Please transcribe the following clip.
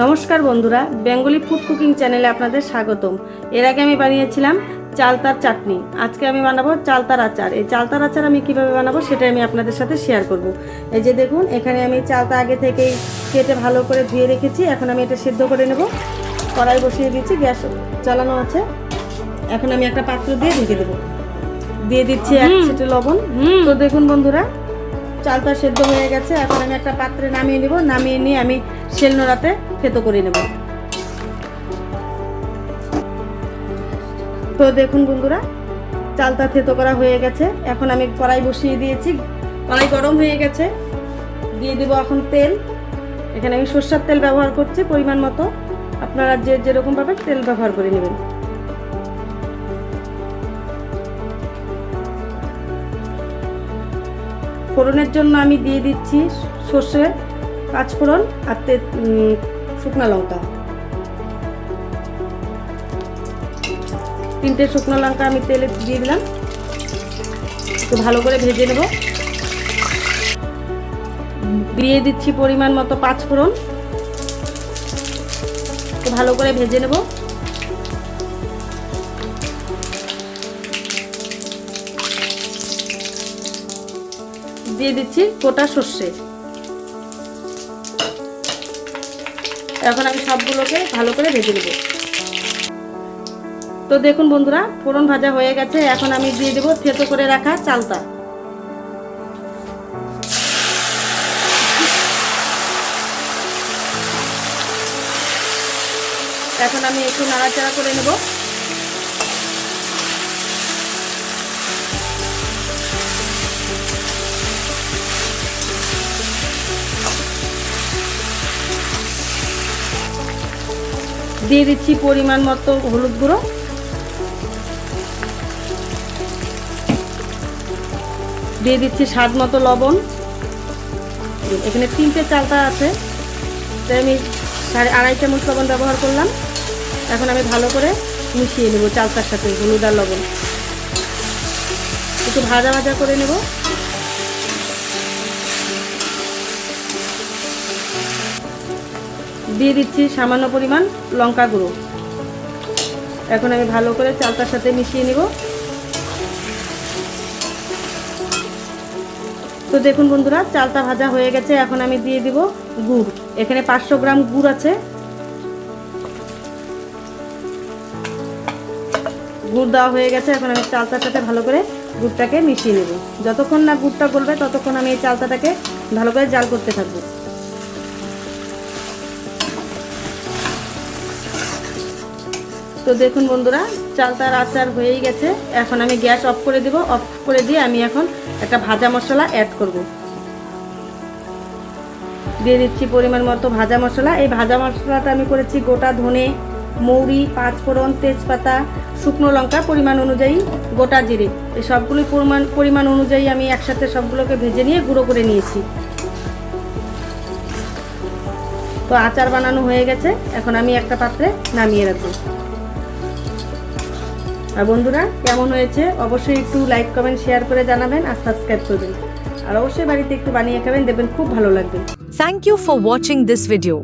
নমস্কার বন্ধুরা Bengali food cooking চ্যানেলে আপনাদের স্বাগতম। এর আগে আমি বানিয়েছিলাম চালতার চাটনি। আজকে আমি বানাবো চালতার আচার। এই চালতার আচার আমি কীভাবে বানাবো সেটা আমি আপনাদের সাথে শেয়ার করব। এই যে দেখুন এখানে আমি চালতা আগে থেকেই কেটে ভালো করে ধুয়ে রেখেছি। এখন আমি এটা সিদ্ধ করে নেব। কড়াই বসিয়ে দিচ্ছি গ্যাস চালানো আছে। এখন আমি একটা পাত্র দিয়ে ঢেকে দেবো। দিয়ে দিচ্ছি এক ছিটে লবণ। তো দেখুন বন্ধুরা চালটা সেদ্ধ হয়ে গেছে, এখন আমি একটা পাত্রে নামিয়ে নিব। নামিয়ে নিয়ে আমি শেল নোড়াতে থেতো করে নেব। তো দেখুন বন্ধুরা, চালটা থেতো করা হয়ে গেছে। এখন আমি কড়াই বসিয়ে দিয়েছি। কড়াই গরম হয়ে গেছে। দিয়ে দেবো এখন তেল। এখানে আমি সর্ষার তেল ব্যবহার করছি পরিমাণ মতো। আপনারা যে যেরকম পাবেন তেল ব্যবহার করে নেবেন। ফোড়নের জন্য আমি দিয়ে দিচ্ছি সর্ষে, পাঁচফোড়ন আর তে শুকনো লঙ্কা। তিনটে শুকনো লঙ্কা আমি তেলে দিয়ে দিলাম। একটু ভালো করে ভেজে নেব। দিয়ে দিচ্ছি পরিমাণ মতো পাঁচফোড়ন। একটু ভালো করে ভেজে নেব। দিয়ে দিচ্ছি গোটা সর্ষে। এখন আমি সবগুলোকে ভালো করে ভেজে নেব। তো দেখুন বন্ধুরা, ফোড়ন ভাজা হয়ে গেছে। এখন আমি দিয়ে দেবো থেতো করে রাখা চালতা এখন আমি একটু নাড়াচাড়া করে নেব। দিয়ে দিচ্ছি পরিমাণ মতো হলুদ গুঁড়ো। দিয়ে দিচ্ছি স্বাদ মতো লবণ। এখানে তিনটে চালটা আছে। তাই আমি সাড়ে আড়াই চামচ লবণ ব্যবহার করলাম। এখন আমি ভালো করে মিশিয়ে নেব চালতার সাথে হলুদ আর লবণ। একটু ভাজা ভাজা করে নেব। দিয়ে দিচ্ছি সামান্য পরিমাণ লঙ্কা গুঁড়ো। এখন আমি ভালো করে চালতার সাথে মিশিয়ে নিব। তো দেখুন বন্ধুরা, চালটা ভাজা হয়ে গেছে, এখন আমি দিয়ে দিব গুড়। এখানে পাঁচশো গ্রাম গুড় আছে। গুড় দেওয়া হয়ে গেছে, এখন আমি চালতার সাথে ভালো করে গুড়টাকে মিশিয়ে নেব। যতক্ষণ না গুড়টা গলবে, ততক্ষণ আমি এই চালতাটাকে ভালো করে জাল করতে থাকব। তো দেখুন বন্ধুরা চালতার আচার হয়েই গেছে। এখন আমি গ্যাস অফ করে দিব। অফ করে দিয়ে আমি এখন একটা ভাজা মশলা অ্যাড করব। দিয়ে দিচ্ছি পরিমাণ মতো ভাজা মশলা। এই ভাজা মশলাটা আমি করেছি গোটা ধনে, মৌরি, পাঁচফোড়ন, তেজপাতা, শুকনো লঙ্কা পরিমাণ অনুযায়ী, গোটা জিরে। এই সবগুলোই পরিমাণ পরিমাণ অনুযায়ী আমি একসাথে সবগুলোকে ভেজে নিয়ে গুঁড়ো করে নিয়েছি। তো আচার বানানো হয়ে গেছে। এখন আমি একটা পাত্রে নামিয়ে রাখব। আর বন্ধুরা, কেমন হয়েছে? অবশ্যই একটু লাইক কমেন্ট শেয়ার করে জানাবেন আর সাবস্ক্রাইব করবেন। আর অবশ্যই বাড়িতে একটু বানিয়ে খাবেন, দেখবেন খুব ভালো লাগবে। Thank you for watching this video.